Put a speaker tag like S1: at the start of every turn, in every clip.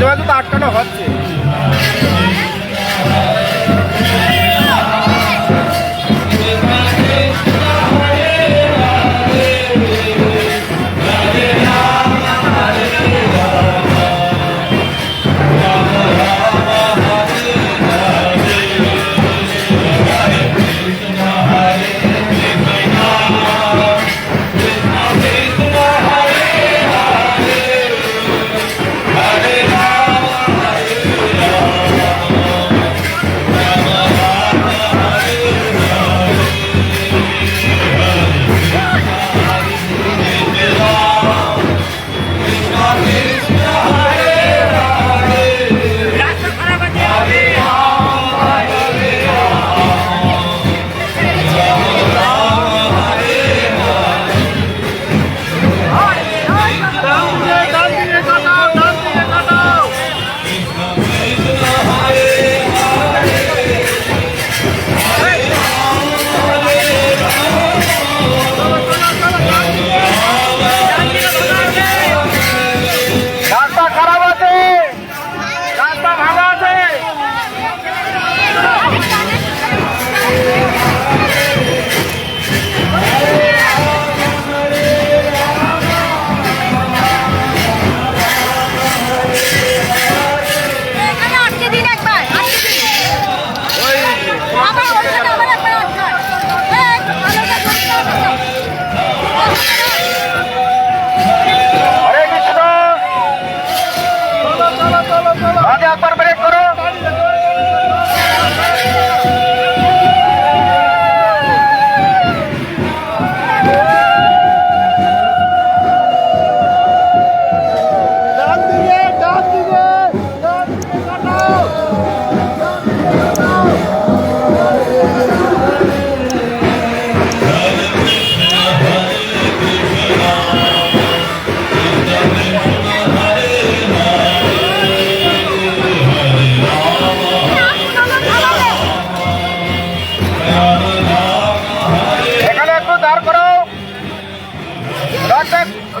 S1: মাঝে মাঝে তো আটকানো হচ্ছে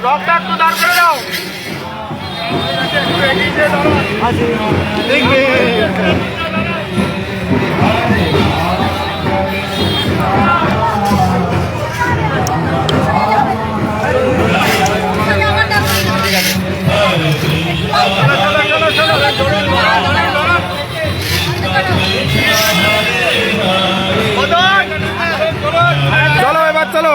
S1: রক্তাক্ত দাঁড় করে দাও চলো এবার চলো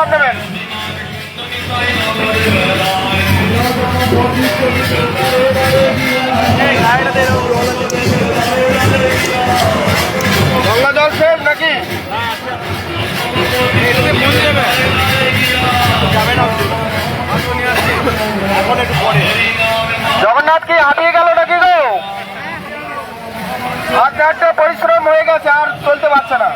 S1: জোর দেবেন। গঙ্গা জল সেম নাকি? জগন্নাথ কি হাঁটিয়ে গেল নাকি গো? হাঁটতে হাঁটতে পরিশ্রম হয়ে গেছে, আর চলতে পারছে না।